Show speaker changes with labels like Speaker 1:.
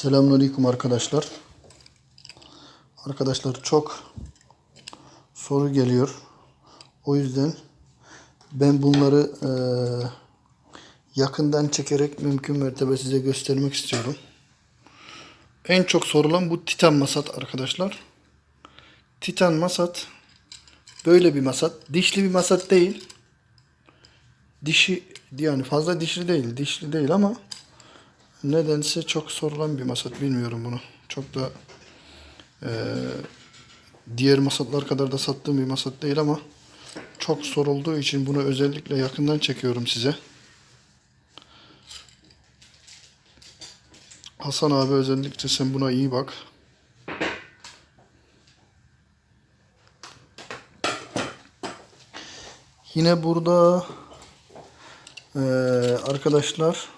Speaker 1: Selamünaleyküm arkadaşlar. Arkadaşlar çok soru geliyor. O yüzden ben bunları eee, yakından çekerek mümkün mertebe size göstermek istiyorum. En çok sorulan bu Titan masat arkadaşlar. Titan masat böyle bir masat. Dişli bir masat değil. Dişi yani fazla dişli değil. Dişli değil ama nedense çok sorulan bir masat. Bilmiyorum bunu. Çok da eee, diğer masatlar kadar da sattığım bir masat değil ama çok sorulduğu için bunu özellikle yakından çekiyorum size. Hasan abi özellikle sen buna iyi bak. Yine burada eee, arkadaşlar